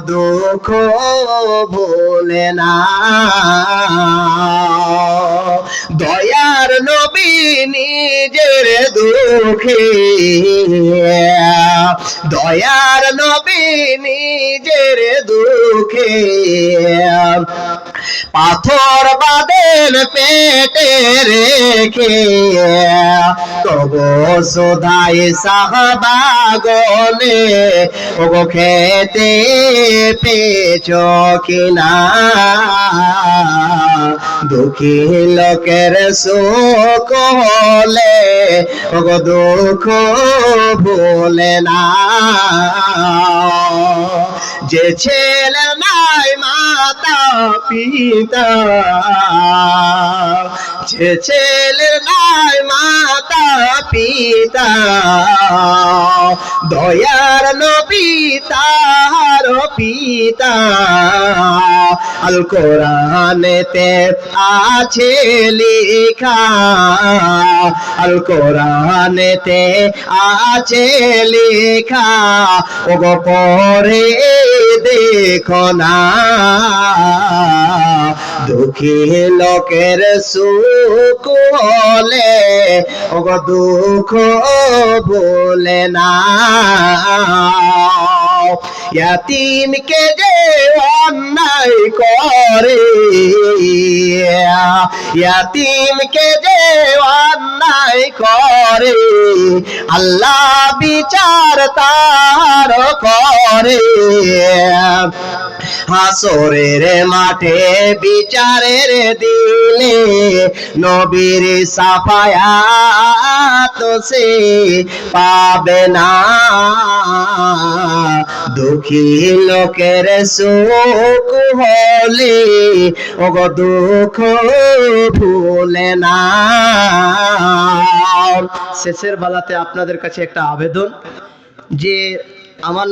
দুঃখ ভোলে না। দয়ার নবী নিজের দুঃখে। দয়ার নবী নিজের দুঃখে। পাথর বাদেন পেটে রেখে। তবু সুধাই সাহবাগনে ওগো খেতে পেছ কিনা? দুঃখী লোকের সুখ হলে, ওগো দুঃখ ভুলে না। যে ছেলে নাই মাতা পিতা। যে ছেলে নাই মাতা পিতা। দয়ার নবিতা পিতা আল কোরআনেতে আছে লেখা আল কোরআনেতে আছে লেখা, ওগো পরে দেখো না। দুঃখী লোকের সুখ হলে ওগো দুঃখ বলে না। ইয়াতিমকে যে অন্যায় করে? ইয়াতিমকে যে অন্যায় করে? আল্লাহ বিচার তার করে। হাসরের মাঠে বিচারের দিলে নবীর সাফায়াত সে পাবে না। দুঃখী লোকের সুখ হলে, ওগো দুঃখ ভুলে না। শেষের বেলাতে আপনাদের কাছে একটা আবেদন, যে আমার